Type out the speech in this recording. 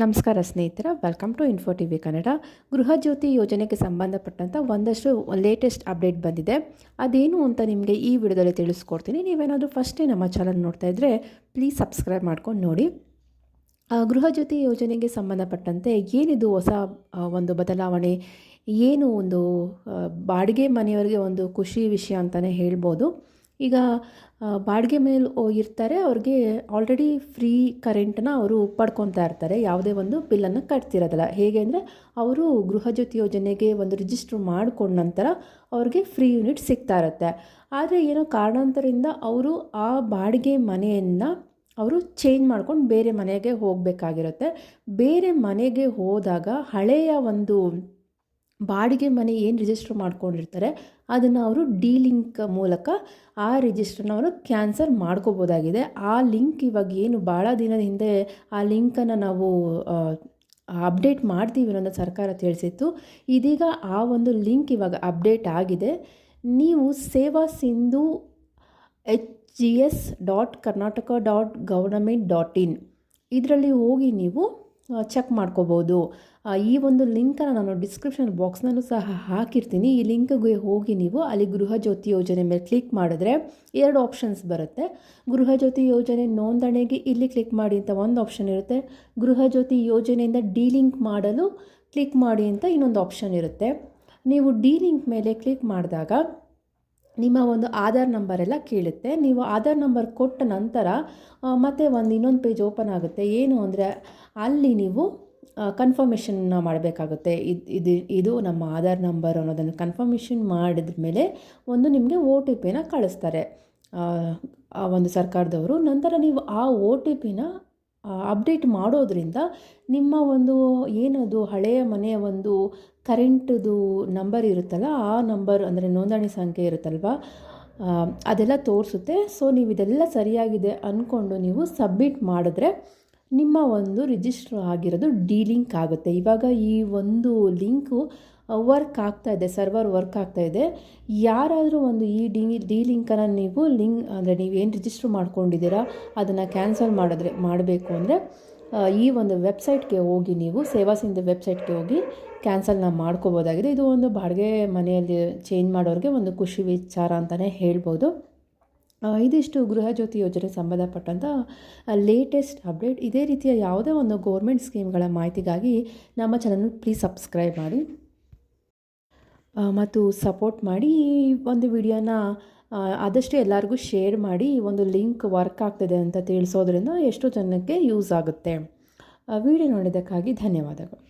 ನಮಸ್ಕಾರ ಸ್ನೇಹಿತರ welcome to info T V Kannada Gruha Jyothi ಯೋಜನೆಗೆ ಸಂಬಂಧಪಟ್ಟಂಥ ಒಂದಷ್ಟು ಲೇಟೆಸ್ಟ್ ಅಪ್ಡೇಟ್ ಬಂದಿದೆ. ಅದೇನು ಅಂತ ನಿಮಗೆ ಈ ವಿಡಿಯೋದಲ್ಲಿ ತಿಳಿಸ್ಕೊಡ್ತೀನಿ. ನೀವೇನಾದರೂ ಫಸ್ಟೇ ನಮ್ಮ ಚಾನಲ್ ನೋಡ್ತಾ ಇದ್ದರೆ ಪ್ಲೀಸ್ ಸಬ್ಸ್ಕ್ರೈಬ್ ಮಾಡ್ಕೊಂಡು ನೋಡಿ. ಗೃಹ ಜ್ಯೋತಿ ಯೋಜನೆಗೆ ಸಂಬಂಧಪಟ್ಟಂತೆ ಏನಿದು ಹೊಸ ಒಂದು ಬದಲಾವಣೆ? ಏನು ಒಂದು ಬಾಡಿಗೆ ಮನೆಯವರಿಗೆ ಒಂದು ಖುಷಿ ವಿಷಯ ಅಂತಲೇ ಹೇಳ್ಬೋದು. ಈಗ ಬಾಡಿಗೆ ಮೇಲೆ ಇರ್ತಾರೆ ಅವ್ರಿಗೆ ಆಲ್ರೆಡಿ ಫ್ರೀ ಕರೆಂಟನ್ನ ಅವರು ಪಡ್ಕೊತಾ ಇರ್ತಾರೆ. ಯಾವುದೇ ಒಂದು ಬಿಲ್ಲನ್ನು ಕಟ್ತಿರೋದಿಲ್ಲ. ಹೇಗೆ ಅಂದರೆ, ಅವರು ಗೃಹಜ್ಯೋತಿ ಯೋಜನೆಗೆ ಒಂದು ರಿಜಿಸ್ಟ್ರ್ ಮಾಡಿಕೊಂಡ ನಂತರ ಅವ್ರಿಗೆ ಫ್ರೀ ಯೂನಿಟ್ ಸಿಗ್ತಾ ಇರುತ್ತೆ. ಆದರೆ ಏನೋ ಕಾರಣಾಂತರದಿಂದ ಅವರು ಆ ಬಾಡಿಗೆ ಮನೆಯನ್ನು ಅವರು ಚೇಂಜ್ ಮಾಡ್ಕೊಂಡು ಬೇರೆ ಮನೆಗೆ ಹೋಗಬೇಕಾಗಿರುತ್ತೆ. ಬೇರೆ ಮನೆಗೆ ಹೋದಾಗ ಹಳೆಯ ಒಂದು ಬಾಡಿಗೆ ಮನೆ ಏನು ರಿಜಿಸ್ಟರ್ ಮಾಡ್ಕೊಂಡಿರ್ತಾರೆ, ಅದನ್ನು ಅವರು ಡಿ ಲಿಂಕ್ ಮೂಲಕ ಆ ರಿಜಿಸ್ಟ್ರನ್ನ ಅವರು ಕ್ಯಾನ್ಸಲ್ ಮಾಡ್ಕೋಬೋದಾಗಿದೆ. ಆ ಲಿಂಕ್ ಇವಾಗ ಏನು ಭಾಳ ದಿನದ ಹಿಂದೆ ಆ ಲಿಂಕನ್ನು ನಾವು ಅಪ್ಡೇಟ್ ಮಾಡ್ತೀವಿ ಅನ್ನೋದು ಸರ್ಕಾರ ತಿಳಿಸಿತ್ತು. ಇದೀಗ ಆ ಒಂದು ಲಿಂಕ್ ಇವಾಗ ಅಪ್ಡೇಟ್ ಆಗಿದೆ. ನೀವು Seva Sindhu H G S dot Karnataka dot government dot in ಇದರಲ್ಲಿ ಹೋಗಿ ನೀವು ಚೆಕ್ ಮಾಡ್ಕೋಬೋದು. ಈ ಒಂದು ಲಿಂಕನ್ನು ನಾನು ಡಿಸ್ಕ್ರಿಪ್ಷನ್ ಬಾಕ್ಸ್ನಲ್ಲೂ ಸಹ ಹಾಕಿರ್ತೀನಿ. ಈ ಲಿಂಕ್ಗೆ ಹೋಗಿ ನೀವು ಅಲ್ಲಿ ಗೃಹ ಜ್ಯೋತಿ ಯೋಜನೆ ಮೇಲೆ ಕ್ಲಿಕ್ ಮಾಡಿದ್ರೆ ಎರಡು ಆಪ್ಷನ್ಸ್ ಬರುತ್ತೆ. ಗೃಹ ಜ್ಯೋತಿ ಯೋಜನೆ ನೋಂದಣಿಗೆ ಇಲ್ಲಿ ಕ್ಲಿಕ್ ಮಾಡಿ ಅಂತ ಒಂದು ಆಪ್ಷನ್ ಇರುತ್ತೆ. ಗೃಹ ಜ್ಯೋತಿ ಯೋಜನೆಯಿಂದ ಡೀಲಿಂಕ್ ಮಾಡಲು ಕ್ಲಿಕ್ ಮಾಡಿ ಅಂತ ಇನ್ನೊಂದು ಆಪ್ಷನ್ ಇರುತ್ತೆ. ನೀವು ಡಿ ಲಿಂಕ್ ಮೇಲೆ ಕ್ಲಿಕ್ ಮಾಡಿದಾಗ ನಿಮ್ಮ ಒಂದು ಆಧಾರ್ ನಂಬರ್ ಎಲ್ಲ ಕೇಳುತ್ತೆ. ನೀವು ಆಧಾರ್ ನಂಬರ್ ಕೊಟ್ಟ ನಂತರ ಮತ್ತೆ ಒಂದು ಇನ್ನೊಂದು ಪೇಜ್ ಓಪನ್ ಆಗುತ್ತೆ. ಏನು ಅಂದರೆ, ಅಲ್ಲಿ ನೀವು ಕನ್ಫರ್ಮೇಷನ್ನ ಮಾಡಬೇಕಾಗುತ್ತೆ. ಇದು ಇದು ಇದು ನಮ್ಮ ಆಧಾರ್ ನಂಬರ್ ಅನ್ನೋದನ್ನು ಕನ್ಫರ್ಮೇಷನ್ ಮಾಡಿದ ಮೇಲೆ ಒಂದು ನಿಮಗೆ ಓ ಟಿ ಪಿನ ಕಳಿಸ್ತಾರೆ. ಆ ಒಂದು ಸರ್ಕಾರದವರು. ನಂತರ ನೀವು ಆ ಒ ಟಿ ಪಿನ ಅಪ್ಡೇಟ್ ಮಾಡೋದ್ರಿಂದ ನಿಮ್ಮ ಒಂದು ಏನದು ಹಳೆಯ ಮನೆಯ ಒಂದು ಕರೆಂಟದು ನಂಬರ್ ಇರುತ್ತಲ್ಲ, ಆ ನಂಬರ್ ಅಂದರೆ ನೋಂದಣಿ ಸಂಖ್ಯೆ ಇರುತ್ತಲ್ವ ಅದೆಲ್ಲ ತೋರಿಸುತ್ತೆ. ಸೊ ನೀವು ಇದೆಲ್ಲ ಸರಿಯಾಗಿದೆ ಅಂದ್ಕೊಂಡು ನೀವು ಸಬ್ಮಿಟ್ ಮಾಡಿದ್ರೆ ನಿಮ್ಮ ಒಂದು ರಿಜಿಸ್ಟರ್ ಆಗಿರೋದು ಡಿ ಲಿಂಕ್ ಆಗುತ್ತೆ. ಇವಾಗ ಈ ಒಂದು ಲಿಂಕು ವರ್ಕ್ ಆಗ್ತಾ ಇದೆ ಸರ್ವರ್ ವರ್ಕ್ ಆಗ್ತಾ ಇದೆ. ಯಾರಾದರೂ ಒಂದು ಈ ಡಿ ಡಿ ಲಿಂಕನ್ನು ನೀವು ಲಿಂಕ್ ಅಂದರೆ ನೀವೇನು ರಿಜಿಸ್ಟರ್ ಮಾಡ್ಕೊಂಡಿದ್ದೀರಾ, ಅದನ್ನು ಕ್ಯಾನ್ಸಲ್ ಮಾಡಿದ್ರೆ, ಮಾಡಬೇಕು ಅಂದರೆ ಈ ಒಂದು ವೆಬ್ಸೈಟ್ಗೆ ಹೋಗಿ ನೀವು ಸೇವಾ ಸಿಂಧು ವೆಬ್ಸೈಟ್ಗೆ ಹೋಗಿ ಕ್ಯಾನ್ಸಲ್ನ ಮಾಡ್ಕೋಬೋದಾಗಿದೆ. ಇದು ಒಂದು ಬಾಡಿಗೆ ಮನೆಯಲ್ಲಿ ಚೇಂಜ್ ಮಾಡೋರಿಗೆ ಒಂದು ಖುಷಿ ವಿಚಾರ ಅಂತಲೇ ಹೇಳ್ಬೋದು. ಇದಿಷ್ಟು ಗೃಹಜ್ಯೋತಿ ಯೋಜನೆ ಸಂಬಂಧಪಟ್ಟಂಥ ಲೇಟೆಸ್ಟ್ ಅಪ್ಡೇಟ್ ಇದೇ ರೀತಿಯ ಯಾವುದೇ ಒಂದು ಗೌರ್ಮೆಂಟ್ ಸ್ಕೀಮ್ಗಳ ಮಾಹಿತಿಗಾಗಿ ನಮ್ಮ ಚಾನಲ್ ಪ್ಲೀಸ್ ಸಬ್ಸ್ಕ್ರೈಬ್ ಮಾಡಿ. ಮತ್ತು ಸಪೋರ್ಟ್ ಮಾಡಿ ಈ ಒಂದು ವಿಡಿಯೋನ ಆದಷ್ಟು ಎಲ್ಲರಿಗೂ ಶೇರ್ ಮಾಡಿ ಒಂದು ಲಿಂಕ್ ವರ್ಕ್ ಆಗ್ತಿದೆ ಅಂತ ತಿಳಿಸೋದ್ರಿಂದ ಎಷ್ಟೋ ಜನಕ್ಕೆ ಯೂಸ್ ಆಗುತ್ತೆ. ವಿಡಿಯೋ ನೋಡಿದ್ದಕ್ಕಾಗಿ ಧನ್ಯವಾದಗಳು.